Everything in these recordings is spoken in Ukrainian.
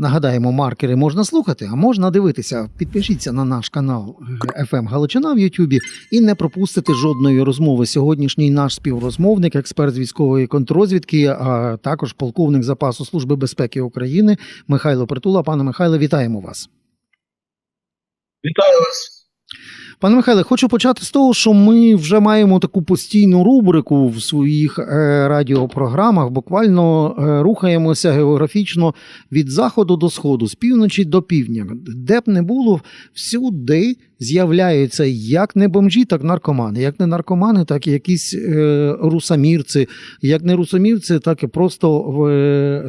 Нагадаємо, маркери можна слухати, а можна дивитися. Підпишіться на наш канал FM Галичина в Ютубі і не пропустите жодної розмови. Сьогоднішній наш співрозмовник, експерт з військової контрозвідки, а також полковник запасу Служби безпеки України Михайло Притула. Пане Михайле, вітаємо вас. Вітаю вас. Пане Михайле, хочу почати з того, що ми вже маємо таку постійну рубрику в своїх е, радіопрограмах. Буквально е, рухаємося географічно від заходу до сходу, з півночі до півдня. Де б не було, всюди з'являються як не бомжі, так наркомани. Як не наркомани, так і якісь е, русамірці. Як не русамірці, так і просто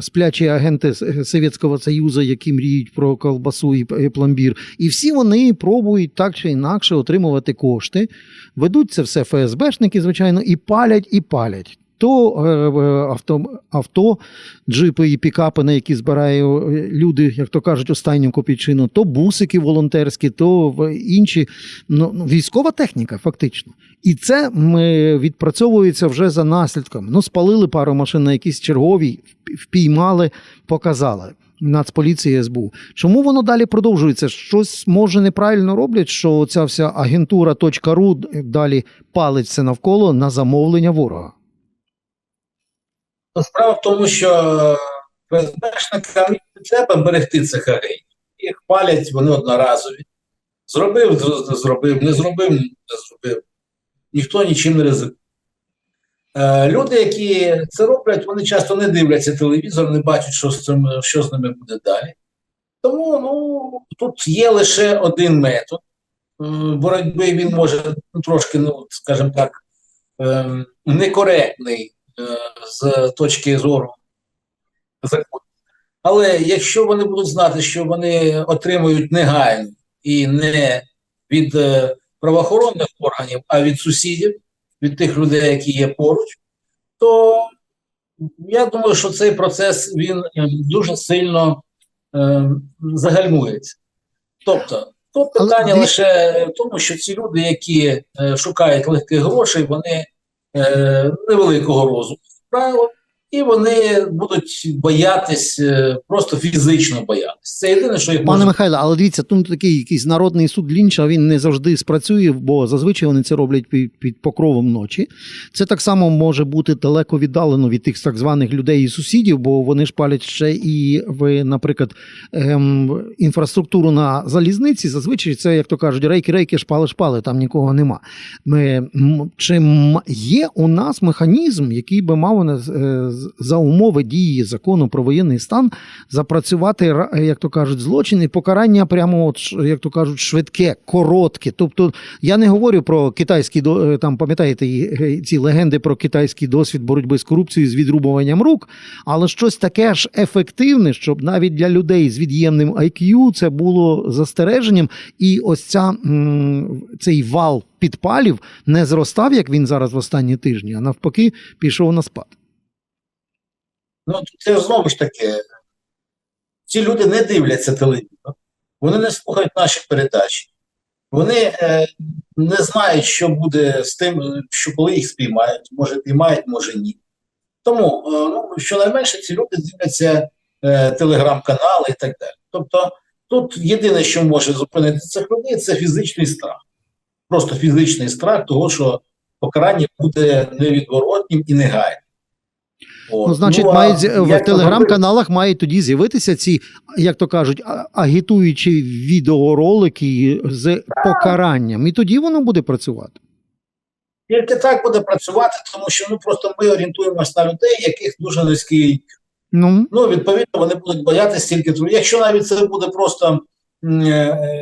сплячі агенти Совєтського Союзу, які мріють про колбасу і пломбір. І всі вони пробують так чи інакше отримувати кошти. Ведуть це все ФСБшники, звичайно, і палять, і палять. То е, е, авто, авто, джипи і пікапи, на які збирають е, люди, як то кажуть, останню копійчину, то бусики волонтерські, то інші ну, ну, військова техніка, фактично. І це відпрацьовується вже за наслідками. Ну, спалили пару машин на якісь черговій, впіймали, показали. Нацполіції СБУ. Чому воно далі продовжується? Щось може неправильно роблять, що ця вся агентура .ру далі палить все навколо на замовлення ворога. Ну, Справа в тому, що ФСБшникам не треба берегти цих агентів. Їх палять, вони одноразові. Зробив, зробив, не зробив, не зробив. Ніхто нічим не ризикує. Е, Люди, які це роблять, вони часто не дивляться телевізор, не бачать, що з, цим, що з ними буде далі. Тому ну, тут є лише один метод е, боротьби. Він може трошки, ну, скажімо так, ем, некоректний е, з точки зору закону. Але якщо вони будуть знати, що вони отримують негайно і не від е, правоохоронних органів, а від сусідів, від тих людей, які є поруч, то я думаю, що цей процес він е, дуже сильно е, загальмується. Тобто, тут питання лише в тому, що ці люди, які е, шукають легких грошей, вони е, невеликого розуму, правило, і вони будуть боятись, е, просто фізично боятись. Це єдине, що їх Пане може Михайло, але дивіться, тут такий якийсь народний суд Лінча, він не завжди спрацює, бо зазвичай вони це роблять під, під покровом ночі. Це так само може бути далеко віддалено від тих так званих людей і сусідів, бо вони ж палять ще і в, наприклад, ем, інфраструктуру на залізниці. Зазвичай це, як то кажуть, рейки-рейки, шпали-шпали, там нікого нема. Ми, м, чи є у нас механізм, який би мав е, з- за умови дії закону про воєнний стан запрацювати, як то кажуть, злочин і покарання прямо, от, як то кажуть, швидке, коротке. Тобто я не говорю про китайський е, там, пам'ятаєте, е, ці легенди про китайський досвід боротьби з корупцією з відрубуванням рук, але щось таке ж ефективне, щоб навіть для людей з від'ємним IQ це було застереженням, і ось ця, цей вал підпалів не зростав, як він зараз в останні тижні, а навпаки, пішов на спад. Ну, це знову ж таки, ці люди не дивляться телевізор, вони не слухають наші передачі, вони е, не знають, що буде з тим, що коли їх спіймають, може піймають, може ні. Тому, е, ну, щонайменше, ці люди дивляться е, телеграм-канали і так далі. Тобто, тут єдине, що може зупинити цих людей, це фізичний страх. Просто фізичний страх, того, що покарання буде невідворотнім і негайним. От. Ну, значить, а мають в телеграм-каналах мають тоді з'явитися ці, як то кажуть, агітуючі відеоролики з покаранням, і тоді воно буде працювати. Тільки так буде працювати, тому що ну просто ми орієнтуємося на людей, яких дуже низький. Ну Ну відповідно, вони будуть боятися тільки того. Якщо навіть це буде просто е,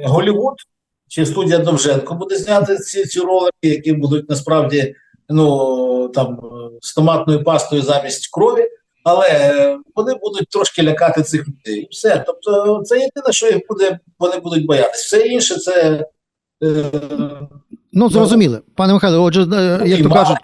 чи студія Довженко буде зняти ці, ці ролики, які будуть насправді ну там е, з томатною пастою замість крові, але е, вони будуть трошки лякати цих людей. Все. Тобто, це єдине, що їх буде, вони будуть боятися. Все інше це. Е, Ну, зрозуміли. Пане Михайло, отже, як то кажуть,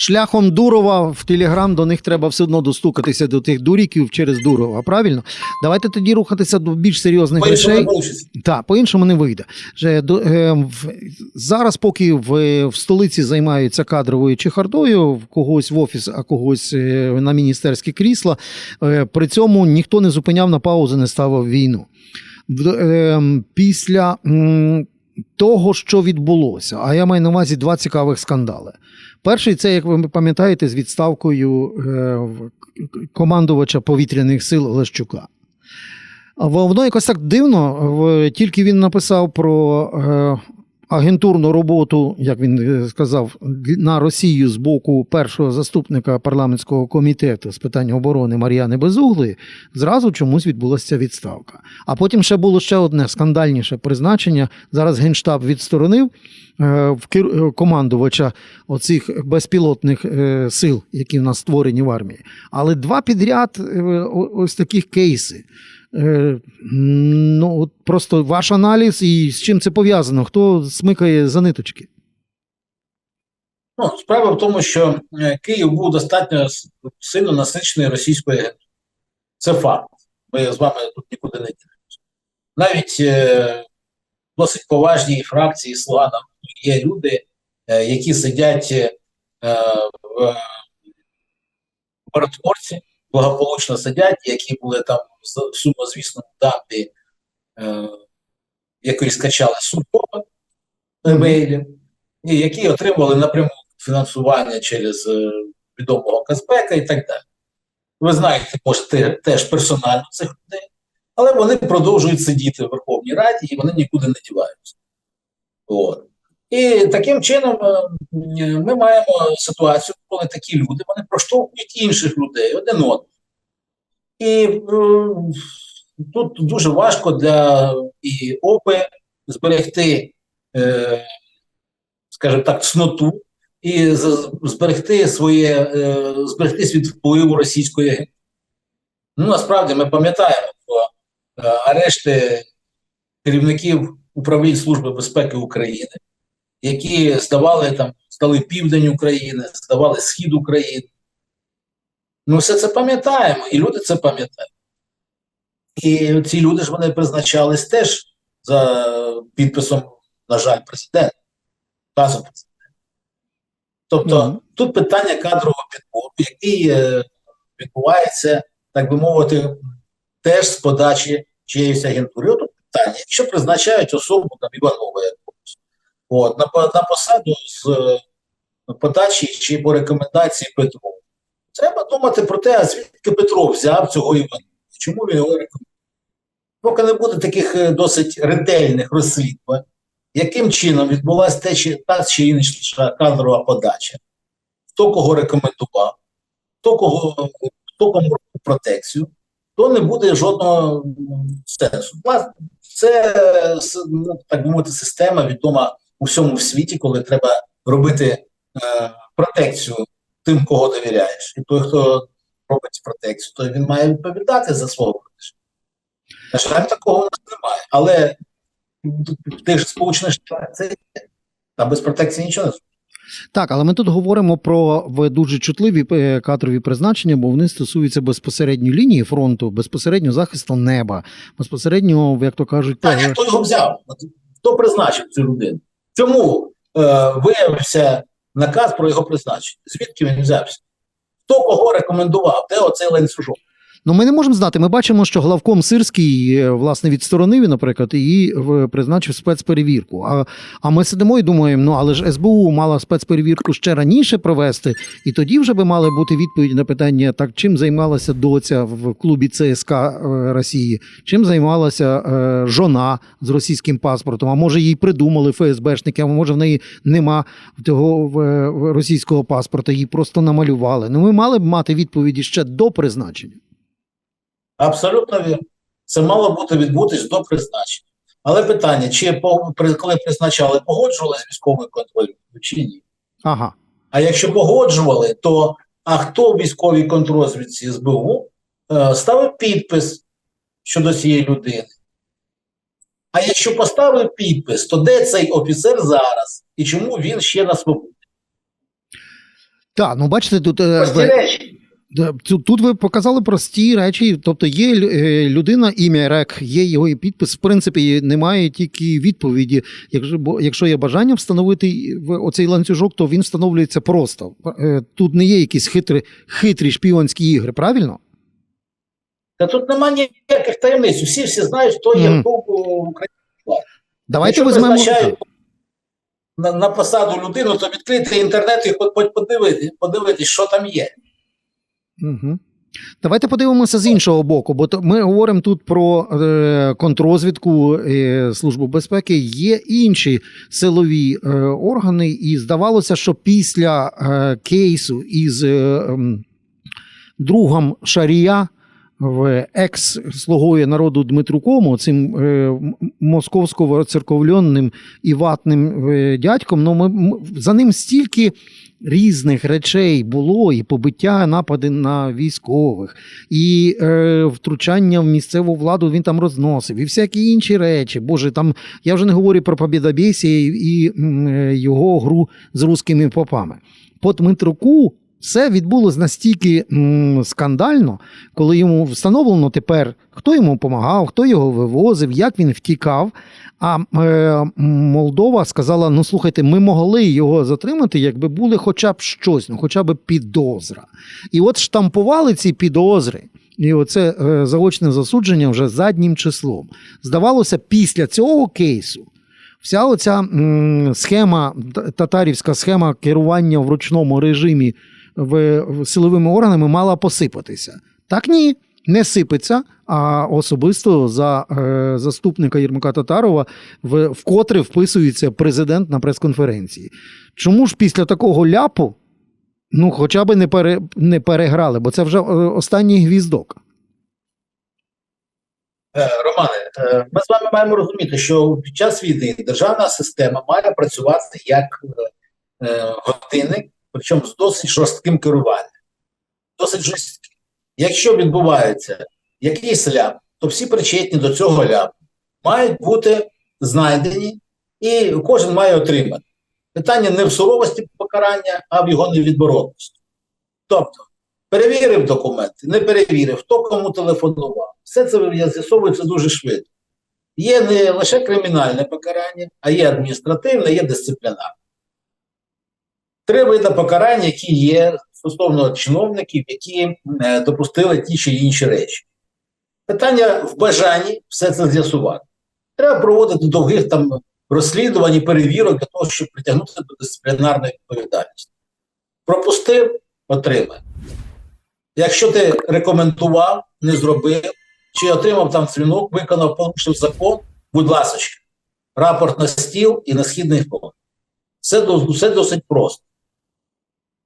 Шляхом Дурова в Телеграм до них треба все одно достукатися до тих дуріків через Дурова. Правильно? Давайте тоді рухатися до більш серйозних По-іншому речей. Так, по-іншому не вийде. Же, до, е, в, зараз, поки в, в столиці займаються кадровою чехардою, в когось в офіс, а когось е, на міністерські крісла, е, при цьому ніхто не зупиняв на паузу, не ставив війну. В- е, після того, що відбулося, а я маю на увазі два цікавих скандали. Перший це, як ви пам'ятаєте, з відставкою е, командувача повітряних сил Лещука. Воно якось так дивно. Тільки він написав про е, агентурну роботу, як він е, сказав, на Росію з боку першого заступника парламентського комітету з питань оборони Мар'яни Безуглої, зразу чомусь відбулася відставка. А потім ще було ще одне скандальніше призначення. Зараз Генштаб відсторонив е, е, командувача оцих безпілотних сил, які в нас створені в армії. Але два підряд ось таких кейси. Е, Ну, просто ваш аналіз і з чим це пов'язано? Хто смикає за ниточки? Ну, справа в тому, що е, Київ був достатньо сильно насичений російською агентурою. Це факт. Ми з вами тут нікуди не дінемося. Навіть е, досить поважні фракції «Слуга народу» є люди, е, які сидять е, в миротворці, благополучно сидять, які були там в сумозвісному дамбі, е, якої скачали судово емейлів, і які отримували напряму фінансування через е, відомого Казбека і так далі. Ви знаєте, може, теж персонально цих людей, але вони продовжують сидіти в Верховній Раді і вони нікуди не діваються. От. І таким чином е, ми маємо ситуацію, коли такі люди вони проштовхують інших людей один одного. І е, тут дуже важко для і ОПЕ зберегти, е, скажімо так, цноту і зберегти своє, зберегтись від впливу російської агентури. Ну, насправді ми пам'ятаємо про арешти керівників управлінь Служби безпеки України, які здавали там, здали південь України, здавали схід України. Ми все це пам'ятаємо, і люди це пам'ятають. І ці люди ж вони призначались теж за підписом, на жаль, президента, указом президента. Тобто Мгм. тут питання кадрового підбору, який е, відбувається, так би мовити, теж з подачі чиєїсь агентури. От питання, якщо призначають особу там якогось, от, на, на посаду з е, подачі чи по рекомендації Петрова, треба думати про те, а звідки Петров взяв цього Іванова, чому він його рекомендує. Поки не буде таких е, досить ретельних розслідувань, яким чином відбулася те, чи, та чи інша кадрова подача, хто кого рекомендував, хто кого хто кому протекцію, то не буде жодного сенсу. Це ну, так би мовити, система відома у всьому в світі, коли треба робити е, протекцію тим, кого довіряєш. І той, хто робить протекцію, той він має відповідати за свого протежа. На жаль, такого у нас немає. Але в тих же Сполучених Штатах це є. там без протекції нічого не зробиш. Так, але ми тут говоримо про дуже чутливі е, кадрові призначення, бо вони стосуються безпосередньо лінії фронту, безпосередньо захисту неба, безпосередньо, як то кажуть, Так, хто його взяв? Хто призначив цю людину? Чому е, виявився наказ про його призначення? Звідки він взявся? Хто кого рекомендував? Де оцей ланцюжок? Ну, ми не можемо знати. Ми бачимо, що главком Сирський, е, власне, відсторонив, наприклад, і призначив спецперевірку. А, а ми сидимо і думаємо, ну але ж СБУ мала спецперевірку ще раніше провести, і тоді вже би мали бути відповіді на питання, так чим займалася доця в клубі ЦСКА е, Росії, чим займалася е, жона з російським паспортом. А може їй придумали ФСБшники, а може в неї нема того російського паспорта, її просто намалювали. Ну, ми мали б мати відповіді ще до призначення. Абсолютно вірно. Це мало бути відбутись до призначення. Але питання, чи коли призначали, погоджували з військовою контролем чи ні? Ага. А якщо погоджували, то а хто в військовій контррозвідці СБУ е, ставив підпис щодо цієї людини? А якщо поставив підпис, то де цей офіцер зараз і чому він ще на свободі? Так, ну бачите, тут, е, Прості речі. Тут ви показали прості речі. Тобто є е, людина, ім'я РЕК, є його і підпис. В принципі, немає тільки відповіді. Якщо якщо є бажання встановити оцей ланцюжок, то він встановлюється просто. Е, Тут не є якісь хитрі, хитрі шпіонські ігри, правильно? Та тут немає ніяких таємниць. Всі всі знають, хто є в Україні. Давайте Якщо візьмемо. призначають на, на посаду людину, то відкрити інтернет і хоч подивитись, що там є. Угу. Давайте подивимося з іншого боку, бо ми говоримо тут про е, контррозвідку е, Службу безпеки. Є інші силові е, органи, і здавалося, що після кейсу із другом Шарія в екс-слугою народу Дмитрукому, цим е, московсько-церковленним і ватним дядьком, ну ми за ним стільки різних речей було, і побиття, напади на військових, і е, втручання в місцеву владу він там розносив, і всякі інші речі. Боже, там я вже не говорю про Побєдобєсія і, е, його гру з руськими попами. По Дмитруку все відбулось настільки скандально, коли йому встановлено тепер, хто йому допомагав, хто його вивозив, як він втікав. А е, Молдова сказала: ну слухайте, ми могли його затримати, якби були хоча б щось, ну хоча б підозра. І от штампували ці підозри. І оце е, заочне засудження вже заднім числом. Здавалося, після цього кейсу вся оця м, схема, татарівська схема керування в ручному режимі в, силовими органами мала посипатися. Так ні, не сипеться. А особисто за е, заступника Єрмака Татарова в, вкотре вписується президент на прес-конференції. Чому ж після такого ляпу ну, хоча б не, пере, не переграли, бо це вже е, останній гвіздок. Е, Романе, е, ми з вами маємо розуміти, що під час війни державна система має працювати як годинник, причому з досить жорстким керуванням. Досить жорстким. Якщо відбувається якийсь ляп, то всі причетні до цього ляпу мають бути знайдені, і кожен має отримати. Питання не в суровості покарання, а в його невідворотності. Тобто, перевірив документи, не перевірив, хто кому телефонував. Все це з'ясовується дуже швидко. Є не лише кримінальне покарання, а є адміністративне, є дисциплінарне. Три види покарань, які є стосовно чиновників, які е, допустили ті чи інші речі. Питання в бажанні все це з'ясувати. Треба проводити довгих там розслідувань і перевірок для того, щоб притягнути до дисциплінарної відповідальності. Пропустив, отримай. Якщо ти рекомендував, не зробив, чи отримав там дзвінок, виконав, порушив закон, будь ласка, рапорт на стіл і на східний фронт. Це, все досить просто.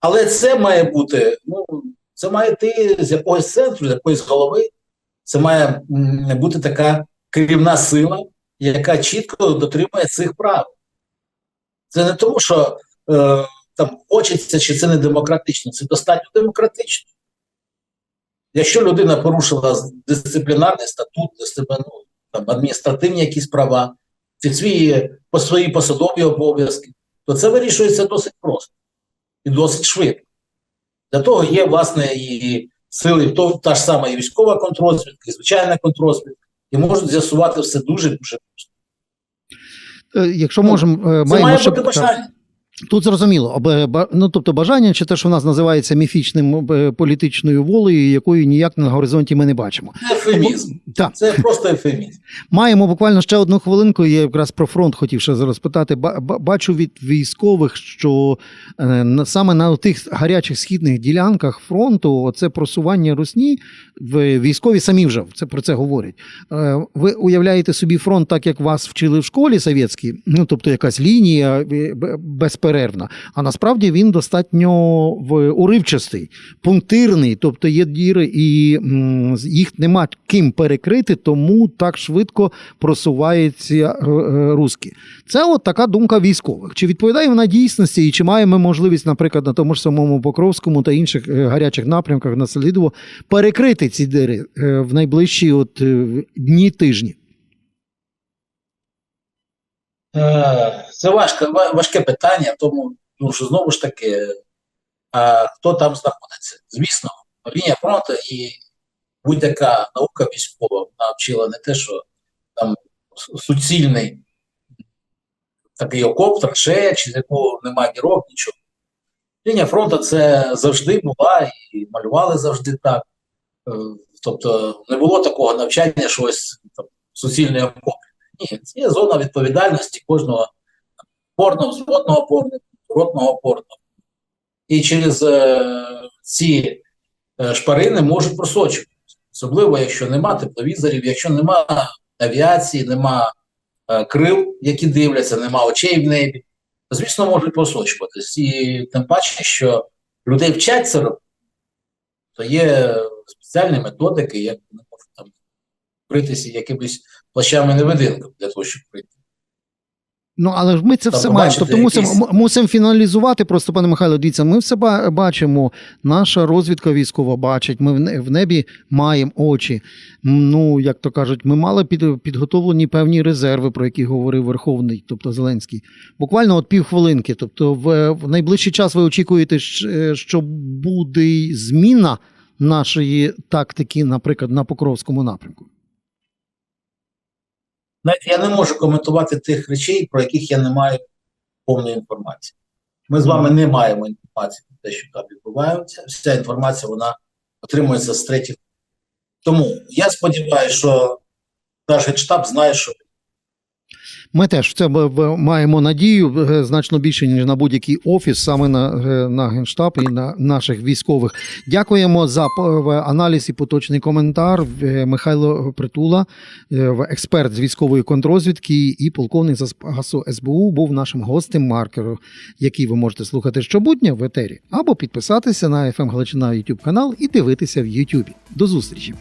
Але це має бути, ну, це має йти з якогось центру, з якоїсь голови. Це має бути така керівна сила, яка чітко дотримує цих правил. Це не тому, що е, там хочеться, чи це не демократично, це достатньо демократично. Якщо людина порушила дисциплінарний статут, дисципліну, там, адміністративні якісь права, свої, по свої посадові обов'язки, то це вирішується досить просто і досить швидко. Для того є, власне, і сили, то, та ж сама і військова контрозвідка, і звичайна контрозвідка, і можуть з'ясувати все дуже-дуже просто. Е, Якщо можемо, е, Це має бути бажання. Тут зрозуміло, ну тобто бажання, чи те, що в нас називається міфічним е, політичною волею, якої ніяк на горизонті ми не бачимо. Це ефемізм. Так, Це просто ефемізм. маємо буквально ще одну хвилинку. Я якраз про фронт хотів ще зараз питати. Ба- ба- Бачу від військових, що е, на- саме на тих гарячих східних ділянках фронту це просування русні в військові самі вже це про це говорять. Е, Ви уявляєте собі фронт, так як вас вчили в школі совєтській, ну тобто якась лінія е, б- безперервна. А насправді він достатньо уривчастий, пунктирний, тобто є діри, і їх нема ким перекрити, тому так швидко просуваються е, е, руски. Це от така думка військових. Чи відповідає вона дійсності, і чи маємо можливість, наприклад, на тому ж самому Покровському та інших е, гарячих напрямках на Селідово перекрити ці дири е, в найближчі от дні тижні? Е, Це важке, важке питання, тому, тому що знову ж таки е, хто там знаходиться. Звісно, лінія фронту і будь-яка наука військова навчила не те, що там суцільний такий окоп, траншея, чи з якого немає дірок, нічого. Лінія фронту це завжди була і малювали завжди так. Е, Тобто не було такого навчання, що ось там суцільний окоп. Ні, це зона відповідальності кожного опорного, взводного опорника, ротного опорного. І через е, ці е, шпарини можуть просочуватися. Особливо, якщо нема тепловізорів, якщо нема авіації, нема е, крил, які дивляться, нема очей в небі, то, звісно, можуть просочуватись. І тим паче, що людей вчать це робити, то є спеціальні методики, як вони можуть там вкритися якимись плащами невидимками для того, щоб прийти. Ну, але ж ми це Та все маємо. Тобто мусимо, якісь- мусимо фіналізувати. Просто, пане Михайло, дивіться, ми все бачимо. Наша розвідка військова бачить. Ми в небі маємо очі. Ну, як то кажуть, ми мали під, підготовлені певні резерви, про які говорив Верховний, тобто Зеленський. Буквально от півхвилинки. Тобто, в, в найближчий час ви очікуєте, що буде зміна нашої тактики, наприклад, на Покровському напрямку. Знаєте, я не можу коментувати тих речей, про яких я не маю повної інформації. Ми з вами не маємо інформації про те, що там відбувається. Вся інформація вона отримується з третіх. Тому я сподіваюся, що наш генштаб знає, що Ми теж в це маємо надію е, значно більше, ніж на будь-який офіс, саме на, е, на генштаб і на наших військових. Дякуємо за аналіз і поточний коментар. Е, Михайло Притула, експерт з військової контрозвідки і полковник запасу СБУ, був нашим гостем маркеру, який ви можете слухати щобудня в етері, або підписатися на FM Галичина YouTube канал і дивитися в YouTube. До зустрічі!